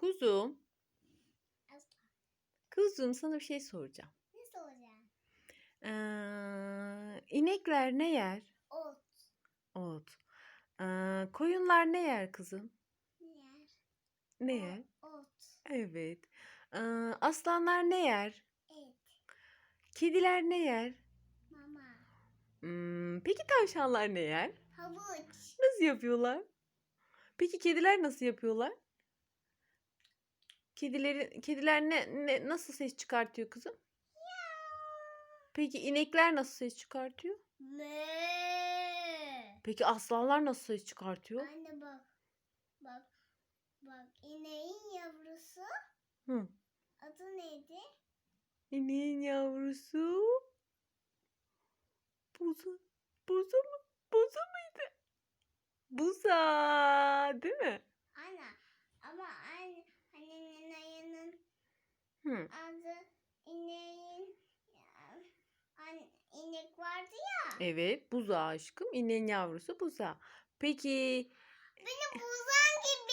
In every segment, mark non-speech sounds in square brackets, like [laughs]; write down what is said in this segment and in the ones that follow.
Kuzum, kuzum sana bir şey soracağım. Ne soracağım? Ee, inekler ne yer? Ot. Ot. Ee, koyunlar ne yer kızım? Ne yer? Ne O- yer? Ot. Evet. Ee, aslanlar ne yer? Et. Kediler ne yer? Mama. Hmm, peki tavşanlar ne yer? Havuç. Nasıl yapıyorlar? Peki kediler nasıl yapıyorlar? Kedileri, kediler ne, ne nasıl ses çıkartıyor kızım? Peki inekler nasıl ses çıkartıyor? Me. Peki aslanlar nasıl ses çıkartıyor? Anne bak. Bak. Bak ineğin yavrusu Hı. adı neydi? İneğin yavrusu. Buza. Buza mı? Buza mıydı? Buza. Değil mi? Ana. Ama anne annenin ayının Hı. adı ineğin an, inek vardı ya. Evet. Buza aşkım. İneğin yavrusu buza. Peki. Benim buzan gibi.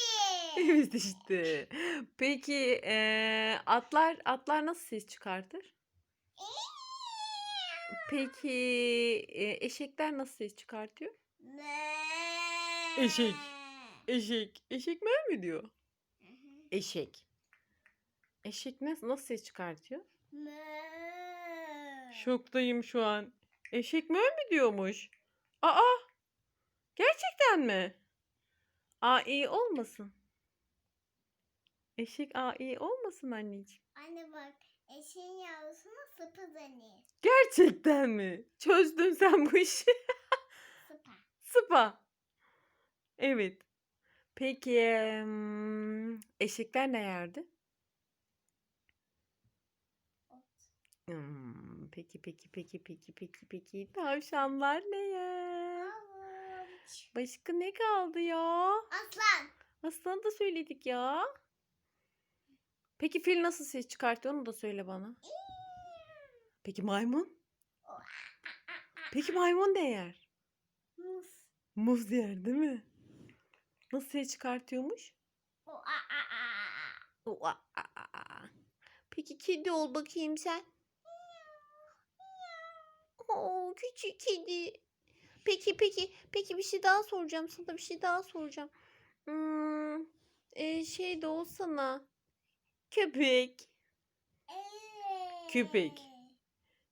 [laughs] Evet işte. Peki eee, atlar atlar nasıl ses çıkartır? Peki e, eşekler nasıl ses çıkartıyor? Eşek. Eşek. Eşek mi mi diyor? Eşek. Eşek nasıl, nasıl ses çıkartıyor? Şoktayım şu an. Eşek mi mi diyormuş? Aa! Gerçekten mi? Aa iyi olmasın. Eşek aa iyi olmasın anneciğim. Anne bak eşeğin yavrusuna sıpı denir. Gerçekten mi? Çözdün sen bu işi. [laughs] Sıpa. Sıpa. Evet. Peki eşekler ne yerdi? Hmm, peki peki peki peki peki peki tavşanlar ne yer? Havuç. Başka ne kaldı ya? Aslan. Aslanı da söyledik ya. Peki fil nasıl ses çıkartıyor onu da söyle bana. Peki maymun? Peki maymun ne yer? Mus. Muz yer değil mi? Nasıl ses çıkartıyormuş? Peki kedi ol bakayım sen. küçük kedi. Peki peki peki bir şey daha soracağım sana bir şey daha soracağım. Hmm, e, şey de olsana. Köpek. Köpek.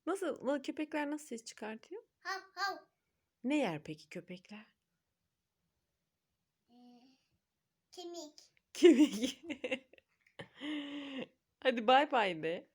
Nasıl na- köpekler nasıl ses çıkartıyor? Hav hav. Ne yer peki köpekler? Ee, kemik. Kemik. [laughs] Hadi bay bay de.